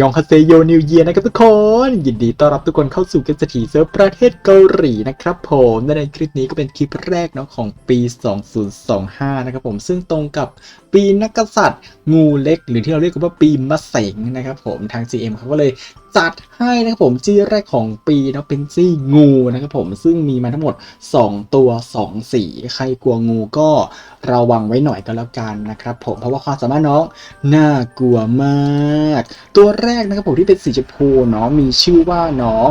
ยองคาเซโยนิวเยียนะครับทุกคน ยินดีต้อนรับทุกคนเข้าสู่กันสถีเซิร์ฟประเทศเกาหลีนะครับผมและในคลิปนี้ก็เป็นคลิปแรกเนาะของปี 2025 นะครับผมซึ่งตรงกับ ปีนักกษัตริย์ งูเล็ก หรือที่เราเรียกกันว่าปีมะเสงนะครับผมทาง GM เขาก็เลยจัดให้นะครับผมจี้แรกของปีเนาะเป็นจี้งูนะครับผมซึ่งมีมาทั้งหมด 2 ตัว 2 สีใครกลัวงูก็ระวังไว้หน่อยก็แล้วกันนะครับผมเพราะว่าความสามารถน้องน่ากลัวมาก ตัวแรกนะครับผมที่เป็นสีชมพูเนาะมีชื่อว่าน้อง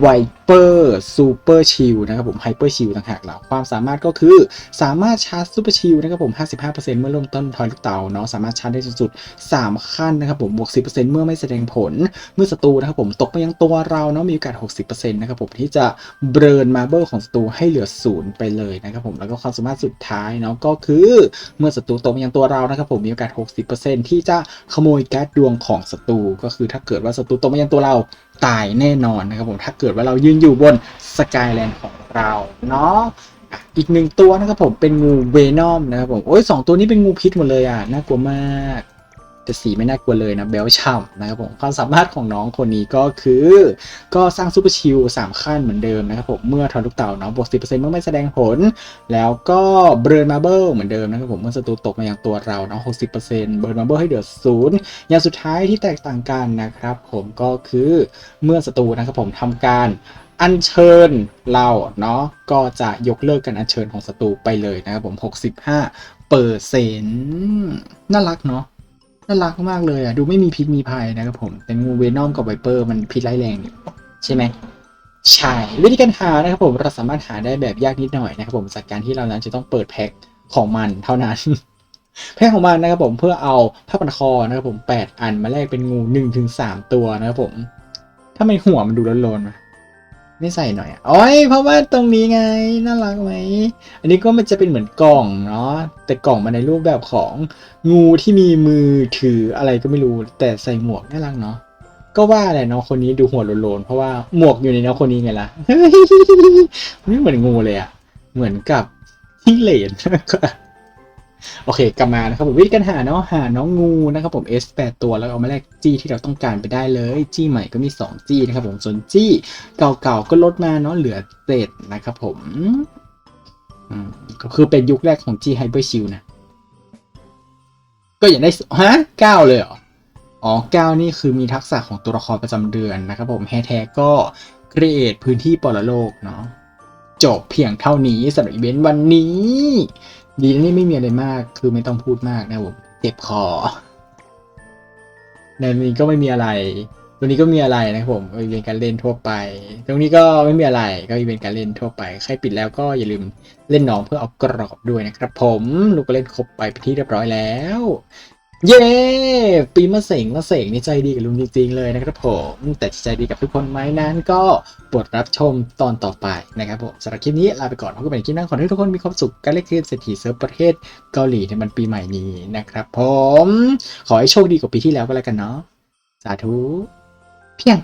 ไวเปอร์ซูเปอร์ชิลนะครับผมไฮเปอร์ชิลต่างหากแล้วความสามารถก็คือสามารถชาร์จซูเปอร์ชิลนะครับผม 55%เมื่อเริ่มต้นทอยลูกเตาเนาะสามารถชาร์จได้สูงสุด 3 ขั้นนะครับผมบวก 10%เมื่อไม่แสดงผล เมื่อศัตรูนะครับผมตกมายังตัวเราเนาะมีโอกาส 60%นะครับผมที่จะเบรนมาเบิลของศัตรูให้เหลือศูนย์ไปเลยนะครับผมแล้วก็ความสามารถสุดท้ายเนาะก็คือ เมื่อศัตรูตกมายังตัวเรานะครับผมมีโอกาส 60%ที่จะขโมยแก๊สดวงของศัตรูก็คือถ้าเกิดว่าศัตรูตกมายังตัวเรา ตายแน่นอนนะครับผมถ้าเกิดว่าเรายืนอยู่บนสกายแลนด์ของเราเนาะอะอีกหนึ่งตัวนะครับผมเป็นงูเวนอมนะครับผมโอ้ยสองตัวนี้เป็นงูพิษหมดเลยอะน่ากลัวมาก แต่สีไม่น่ากลัวเลยนะเบลช่ำนะครับผมความสามารถของน้องคนนี้ก็คือ ก็สร้างซูเปอร์ชิลสามขั้นเหมือนเดิมนะครับผมเมื่อทอนลูกเต่าเนาะบวกสิเมื่อไม่แสดงผล แล้วก็เบิร์นมาเบิลเหมือนเดิมนะครับผมเมื่อศัตรูตกมาอย่างตัวเราเนาะ60%เบิร์นมาเบิลให้เดือดศูนย์อย่างสุดท้ายที่แตกต่างกันนะครับผมก็คือเมื่อศัตรูนะครับผมทำการอัญเชิญเราเนาะก็จะยกเลิกการอัญเชิญของศัตรูไปเลยนะครับผม 65เปอร์เซ็นต์น่ารักเนาะ น่ารักมากเลยอะ ดูไม่มีพิษมีภัยนะครับผม แต่งูเวนอมกับไวเปอร์มันพิษร้ายแรงนี่ใช่ไหมใช่วิธีการหานะครับผมเราสามารถหาได้แบบยากนิดหน่อยนะครับผมจากการที่เรานั้นจะต้องเปิดแพ็คของมันเท่านั้น แพ็คของมันนะครับผมเพื่อเอาผ้าพันคอนะครับผม 8 อันมาแลกเป็นงู 1-3ถึง3ตัวนะครับผม ถ้าไม่หัวมันดูร้อนๆไหม ไม่ใส่หน่อยอ๋อยเพราะว่าตรงนี้ไงน่ารักไหมอันนี้ก็มันจะเป็นเหมือนกล่องเนาะแต่กล่องมาในรูปแบบของงูที่มีมือถืออะไรก็ไม่รู้ แต่ใส่หมวกน่ารักเนาะก็ว่าแหละเนาะคนนี้ดูหัวโลนๆเพราะว่าหมวกอยู่ในเนาะคนนี้ไงล่ะไม่เหมือนงูเลยอะเหมือนกับที่เหลน โอเค กลับมานะครับผมวิธีการหาเนาะหาน้องงูนะครับผม S 8ตัวแล้วเอามาแลกจี้ที่เราต้องการไปได้เลยจี้ใหม่ก็มี 2 จี้นะครับผมส่วนจี้เก่าๆก็ลดมาเนาะเหลือเศษนะครับผมอืมก็คือเป็นยุคแรกของจี้ไฮเปอร์ชิลนะ ก็อย่างได้ฮะเก้าเลยเหรออ๋อเก้านี่คือมีทักษะของตัวละครประจำเดือนนะครับผมแฮแท็กก็ครีเอทพื้นที่ปรโลกเนาะจบเพียงเท่านี้สำหรับอีเวนต์วันนี้ ดีนะนี่ไม่มีอะไรมาก คือไม่ต้องพูดมากนะผมเจ็บคอในนี้ก็ไม่มีอะไร ตรงนี้ก็มีอะไรนะครับผมอีเวนต์การเล่นทั่วไป ตรงนี้ก็ไม่มีอะไรก็อีเวนต์การเล่นทั่วไป ใครปิดแล้วก็อย่าลืมเล่นน้องเพื่อเอากรอบด้วยนะครับ ผมลูกก็เล่นครบไปเป็นที่เรียบร้อยแล้ว เย้ ปีมะเสงมะเสงนี่ใจดีกับลุงจริงๆเลยนะครับผม แต่ใจดีกับทุกคนไหมนั้นก็โปรดรับชมตอนต่อไปนะครับผมสำหรับคลิปนี้ลาไปก่อนพบกันใหม่นคลิปหน้าขอให้ทุกคนมีความสุขการเล่นเกมเศรษฐีเซิร์ฟประเทศเกาหลีในวันปีใหม่นี้นะครับผม ขอให้โชคดีกว่าปีที่แล้วก็แล้วกันเนาะสาธุเพียง